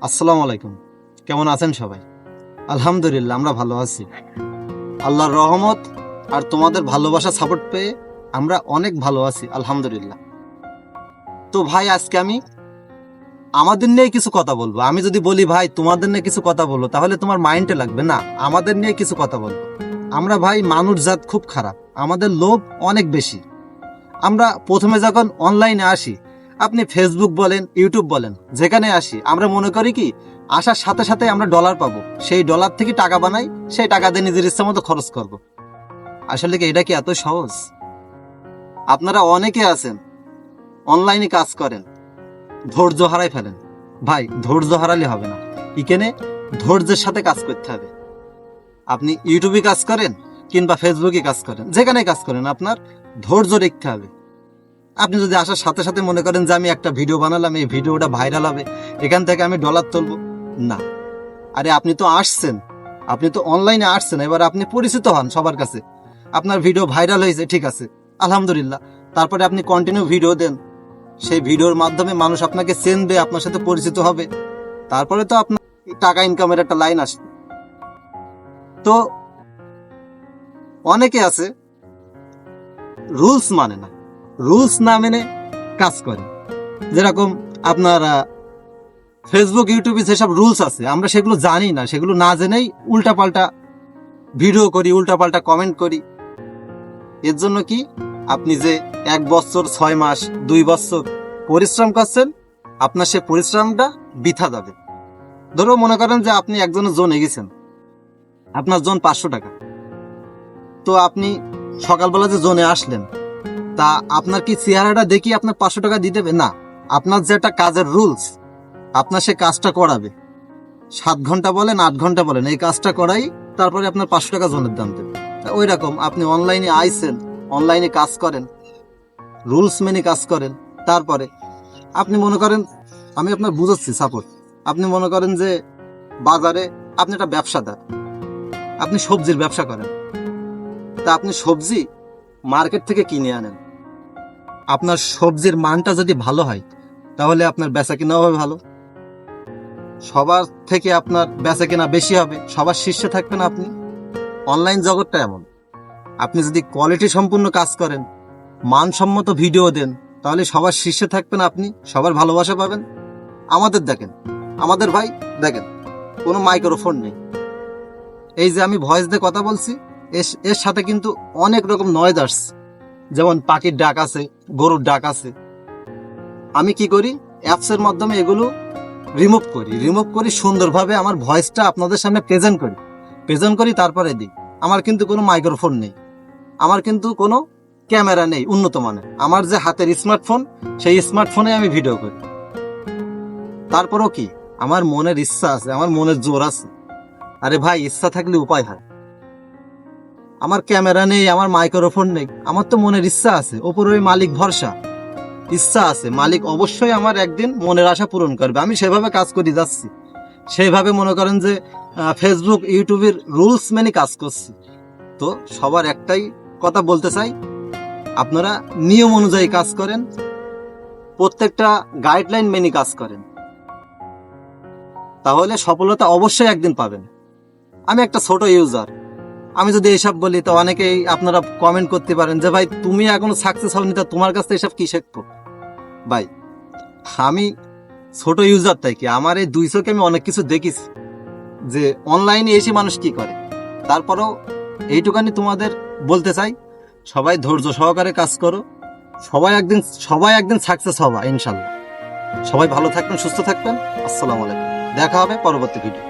আসসালামু আলাইকুম। কেমন আছেন সবাই? আলহামদুলিল্লাহ, আমরা ভালো আছি। আল্লাহর রহমত আর তোমাদের ভালোবাসা সাপোর্ট পেয়ে আমরা অনেক ভালো আছি, আলহামদুলিল্লাহ। তো ভাই, আজকে আমি আমাদের নিয়ে কিছু কথা বলব। আমি যদি বলি, ভাই, তোমাদের নিয়ে কিছু কথা বলব, তাহলে তোমার মাইন্ডে লাগবে না। আমাদের নিয়ে কিছু কথা বলব। আমরা ভাই মানুষ জাত খুব খারাপ। আমাদের লোভ অনেক বেশি। আমরা প্রথমে যখন অনলাইনে আসি আপনি ফেসবুক বলেন ইউটিউব বলেন, যেখানে আসি, আমরা মনে করি কি, আসার সাথে সাথে আমরা ডলার পাবো। সেই ডলার থেকে টাকা বানাই, সেই টাকা দিয়ে নিজের ইচ্ছা মতো খরচ করব। আসলে কি এটা কি এত সহজ? আপনারা অনেকে আছেন অনলাইনে কাজ করেন, ধৈর্য হারাই ফেলেন। ভাই, ধৈর্য হারালে হবে না। এখানে ধৈর্যের সাথে কাজ করতে হবে। আপনি ইউটিউবে কাজ করেন, কিংবা ফেসবুকে কাজ করেন যেখানে কাজ করেন, আপনার ধৈর্য রাখতে হবে। আপনি যদি আসার সাথে সাথে মনে করেন যে আমি একটা ভিডিও বানালাম, এই ভিডিওটা ভাইরাল হবে, এখান থেকে আমি ডলার তুলবো? না। আরে আপনি তো আসছেন। আপনি তো অনলাইনে আসছেন। এবার আপনি পরিচিত হন সবার কাছে। আপনার ভিডিও ভাইরাল হয়েছে, ঠিক আছে। আলহামদুলিল্লাহ। তারপরে আপনি কন্টিনিউ ভিডিও দেন। সেই ভিডিওর মাধ্যমে মানুষ আপনাকে চেনবে, আপনার সাথে পরিচিত হবে। তারপরে তো আপনার টাকা ইনকামের একটা লাইন আসবে। তো অনেকে আছে রুলস মানে না। রুলস না মেনে কাজ করে। যেরকম আপনার ফেসবুক ইউটিউবে যেসব রুলস আছে, আমরা সেগুলো জানি না, সেগুলো না জেনেই উল্টাপাল্টা ভিডিও করি, উল্টাপাল্টা কমেন্ট করি। এর জন্য কি আপনি যে এক বছর, ছয় মাস, দুই বছর পরিশ্রম করছেন, আপনার সে পরিশ্রমটা বৃথা যাবে। ধরো মনে করেন যে আপনি একজনের জোনে গেছেন, আপনার জোন পাঁচশো টাকা। তো আপনি সকালবেলা যে জোনে আসলেন তা আপনার কি চেহারাটা দেখি আপনার পাঁচশো টাকা দিতে না, আপনার যে একটা কাজের রুলস আপনার সে কাজটা করাবে। সাত ঘণ্টা বলেন, আট ঘণ্টা বলেন, এই কাজটা করাই, তারপরে আপনার পাঁচশো টাকা জনের দাম দেবে। ওই রকম, আপনি অনলাইনে আইসেন অনলাইনে কাজ করেন রুলস মেনে কাজ করেন, তারপরে আপনি মনে করেন, আমি আপনার বুঝাচ্ছি সাপোর্ট আপনি মনে করেন যে বাজারে আপনি একটা ব্যবসাদার আপনি সবজির ব্যবসা করেন। তা আপনি সবজি মার্কেট থেকে কিনে আনেন। আপনার সবজির মানটা যদি ভালো হয়, তাহলে আপনার বেচা কেনাও হবে ভালো। সবার থেকে আপনার বেচা কেনা বেশি হবে, সবার শীর্ষে থাকবেন আপনি। অনলাইন জগৎটা এমন। আপনি যদি কোয়ালিটি সম্পূর্ণ কাজ করেন, মানসম্মত ভিডিও দেন, তাহলে সবার শীর্ষে থাকবেন আপনি, সবার ভালোবাসা পাবেন। আমাদের দেখেন, আমাদের ভাই দেখেন, কোনো মাইক্রোফোন নেই। এই যে আমি ভয়েস দিয়ে কথা বলছি, এর- এর সাথে কিন্তু অনেক রকম নয়েজ আসছে। যেমন পাখির ডাক আছে গরুর ডাক আছে। আমি কি করি? অ্যাপসের মাধ্যমে এগুলো রিমুভ করি। রিমুভ করি, সুন্দরভাবে আমার ভয়েসটা আপনাদের সামনে প্রেজেন্ট করি। প্রেজেন্ট করি, তারপরে দিই। আমার কিন্তু কোনো মাইক্রোফোন নেই। আমার কিন্তু কোনো ক্যামেরা নেই, উন্নত মানের। আমার যে হাতের স্মার্টফোন সেই স্মার্টফোনে আমি ভিডিও করি। তারপরও কি? আমার মনের ইচ্ছা আছে, আমার মনের জোর আছে। আরে ভাই, ইচ্ছা থাকলে উপায় হয়। আমার ক্যামেরা নেই, আমার মাইক্রোফোন নেই। আমার তো মনের ইচ্ছা আছে, ওপরে ওই মালিক ভরসা। ইচ্ছা আছে, মালিক অবশ্যই আমার একদিন মনের আশা পূরণ করবে। আমি সেভাবে কাজ করে যাচ্ছি। সেইভাবে মনে করেন যে ফেসবুক ইউটিউবের রুলস মেনে কাজ করছি। তো সবার একটাই কথা বলতে চাই, আপনারা নিয়ম অনুযায়ী কাজ করেন, প্রত্যেকটা গাইডলাইন মেনে কাজ করেন। তাহলে সফলতা অবশ্যই একদিন পাবেন। আমি একটা ছোট ইউজার আমি যদি এসব বলি, তো অনেকেই আপনারা কমেন্ট করতে পারেন যে, ভাই, তুমি এখনও সাকসেস হওনি, তা তোমার কাছে এসব কি শিখব? ভাই, আমি ছোট ইউজার তাই কি, আমার এই দুই চোখে আমি অনেক কিছু দেখিস যে অনলাইনে এসে মানুষ কি করে। তারপরেও এইটুকানি তোমাদের বলতে চাই, সবাই ধৈর্য সহকারে কাজ করো, সবাই একদিন সবাই একদিন সাকসেস হবা, ইনশাল্লাহ। সবাই ভালো থাকবেন, সুস্থ থাকবেন, আসসালামু আলাইকুম। দেখা হবে পরবর্তী ভিডিও